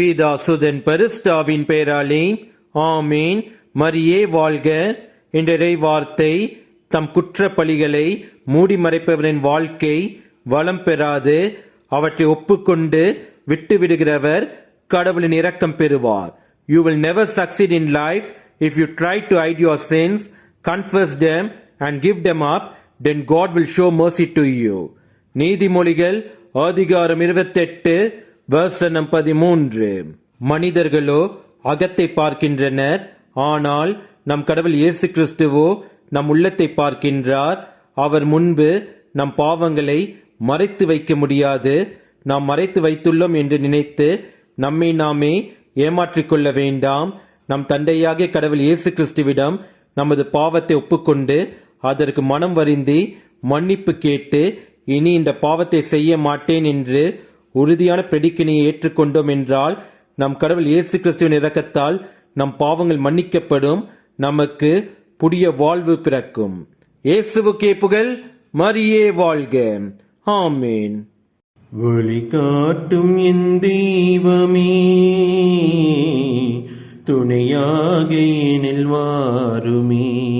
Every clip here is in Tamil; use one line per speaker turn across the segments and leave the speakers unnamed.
பிதா சுதன் பரிஸ்டாவின் பெயராலே ஆமேன். மரியே வாழ்க. என்ற வார்த்தை தம் குற்ற பலிகளை மூடி மறைப்பவரின் வாழ்க்கை வளம் பெறாது. அவற்றை ஒப்புக்கொண்டு விட்டு விடுகிறவர் கடவுளின் இரக்கம் பெறுவார். You will never succeed in life if you try to hide your sins confess them and give them up then God will show mercy to you நீதிமொழிகள் அதிகாரம் இருபத்தெட்டு வசனம் பதிமூன்று. மனிதர்களோ அகத்தை பார்க்கின்றனர். ஆனால் நம் கடவுள் இயேசு கிறிஸ்துவோ நம் உள்ளத்தை பார்க்கின்றார். அவர் முன்பு நம் பாவங்களை மறைத்து வைக்க முடியாது. நாம் மறைத்து வைத்துள்ளோம் என்று நினைத்து நம்மை நாமே ஏமாற்றிக்கொள்ள வேண்டாம். நம் தந்தையாகிய கடவுள் இயேசு கிறிஸ்துவிடம் நமது பாவத்தை ஒப்புக்கொண்டு அதற்கு மனம் வருந்தி மன்னிப்பு கேட்டு இனி இந்த பாவத்தை செய்ய மாட்டேன் என்று உறுதியான பிரடிக்கினையை ஏற்றுக்கொண்டோம் என்றால் நம் கடவுள் இயேசு கிறிஸ்துவின் இரக்கத்தால் நம் பாவங்கள் மன்னிக்கப்படும் நமக்கு புதிய வாழ்வு பிறக்கும். இயேசுவுக்கே புகழ் மரியே வாழ்க. ஆமேன்.
வழிகாட்டும் என் தெய்வமே துணையாக எனில் வாருமே.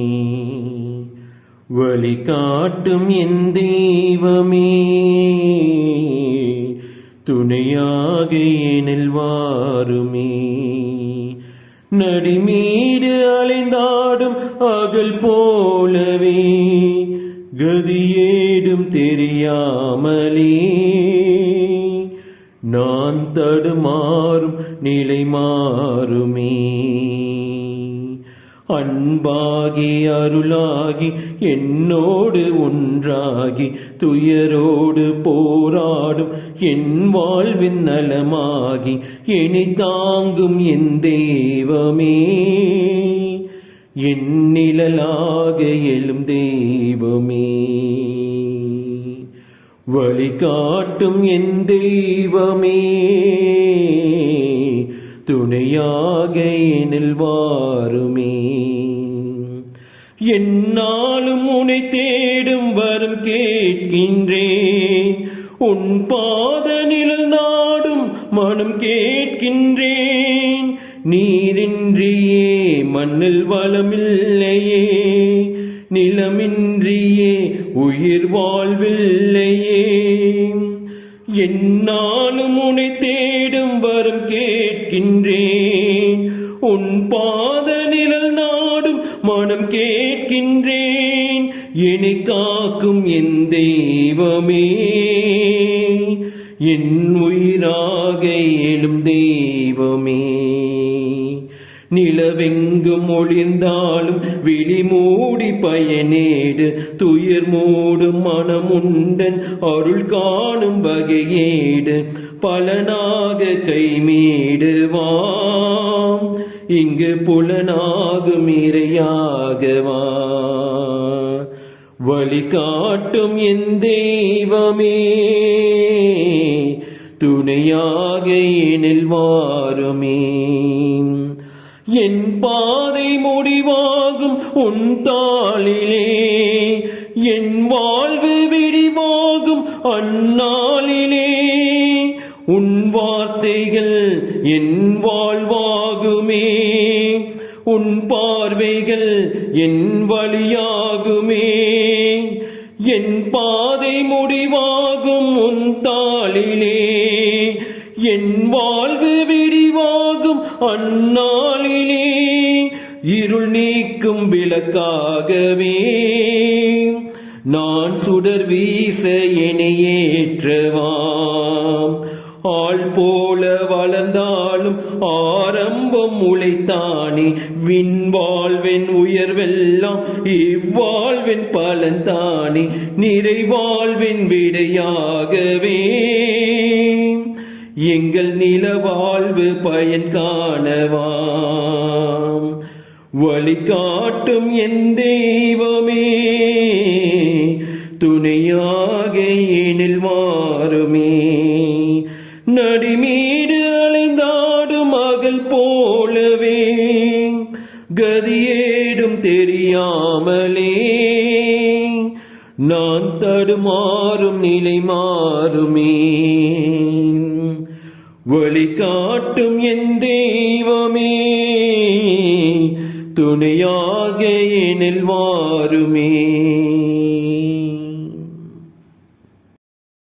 வழிகாட்டும் என் தெய்வமே துணையாக எனில் வாருமே நடிமீடு அலைந்தாடும் அகல் போலவே கதியேடும் தெரியாமலே. நான் தடுமாறும் நிலை மாறுமே அன்பாகி அருளாகி என்னோடு ஒன்றாகி துயரோடு போராடும் என் வாழ்வின் நலமாகி என்னை தாங்கும் என் தெய்வமே. என் நிழலாக எழும் தெய்வமே. வழிகாட்டும் என் தெய்வமே. துணையாக நில்வாருமே என்னாலும் உனை தேடும் வரும் கேட்கின்றேன். உன் பாத நிழல் நாடும் மனம் கேட்கின்றேன். நீரின்றியே மண்ணில் வளமில்லையே. நிலமின்றியே உயிர் வாழ்வில்லையே. என்னாலும் உனை தேடும் வரும் கேட்கின்றேன். உன் பாத நிழல் நாடும் மனம் கேட்கின்றேன். என்னை காக்கும் என் தெய்வமே. என் உயிராக எழும் தெய்வமே. நிலவெங்கும் ஒளிர்ந்தாலும் விழி மூடி பயனேடு துயர் மூடும் மனமுண்டன் அருள் காணும் வகையேடு பலனாக கைமீடுவாம். இங்கு புலனாகும் இறையாகவா. வழிகாட்டும் என் தெய்வமே துணையாக எனில் வாருமே. என் பாதை முடிவாகும் உன் தாளிலே. என் வாழ்வு விடிவாகும் அந்நாளிலே. உன் வார்த்தைகள் என் வாழ்வாகுமே. உன் பார்வைகள் என் வழியாகுமே. என் பாதை முடிவாகும் உன் தாளிலே. என் வாழ்வு விடிவாகும் அண்ணா இருள் நீக்கும் விளக்காகவே. நான் சுடர் வீச இணையேற்றவாம் ஆள் போல வளர்ந்தாலும் ஆரம்பம் உழைத்தானே. விண்வாழ்வென் உயர்வெல்லாம் இவ்வாழ்வின் பலன்தானே. நிறைவாழ்வின் விடையாகவே. எங்கள் நில வாழ்வு பயன் காணவாம். வழிகாட்டும் என் தெய்வமே. துணையாக எனில் வாருமே. நடிமீடு அலைந்தாடும் மகள் போலவே. கதியேடும் தெரியாமலே. நான் தடுமாறும் நிலை மாறுமே. வழிகாட்டும் வழிகாட்டும் என் தெய்வமே. துணையாக எனில் வாருமே